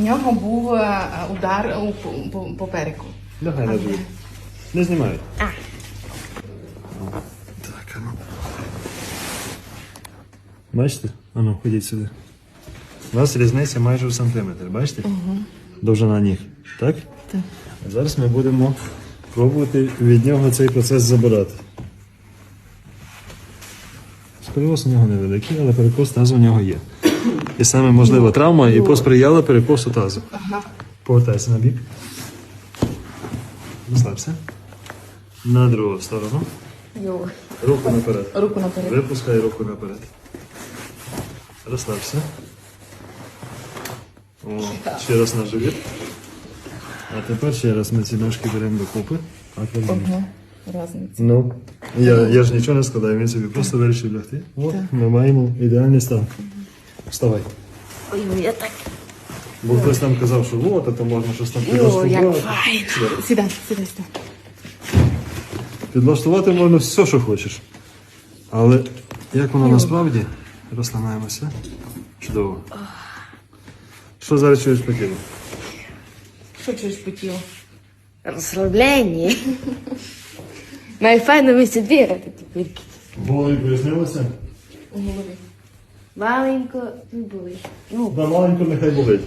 нього був е, удар у по- по- попереку. Лягай на. Не знімай. А. Так, а ну. Бачите? А ну, ходіть сюди. У нас різниця майже в сантиметр, бачите? Угу. Довжина ніг. Так? Так. А зараз ми будемо пробувати від нього цей процес забирати. Сколіоз у нього невеликий, але перекос тазу у нього є. І саме можлива травма і посприяла перекосу тазу. Ага. Повертайся на бік. Розслабся. На другу сторону. Йо. Руку наперед. Руку наперед. Випускай руку наперед. Розслабся. О, ще раз на живіт. А тепер ще раз ми ці ножки беремо докупи. Розумію. Ага. Разниця. Ну, я, я ж нічого не складаю, він собі просто вирішив лягти. От, ми маємо ідеальний стан. Вставай. Ой, я так. Бо хтось там казав, що от, а то можна щось там О, як підлаштувати. файно. Сідай, сідай, сідай. Підлаштувати можна все, що хочеш. Але як воно насправді, розслабляємося. Чудово. Що зараз чуєш по тілу? Що чуєш по тілу? Розслаблення. Найфайно ми собі такі кульки. Пояснилося? У голові. Маленько не болить. Ну, на маленько нехай болить.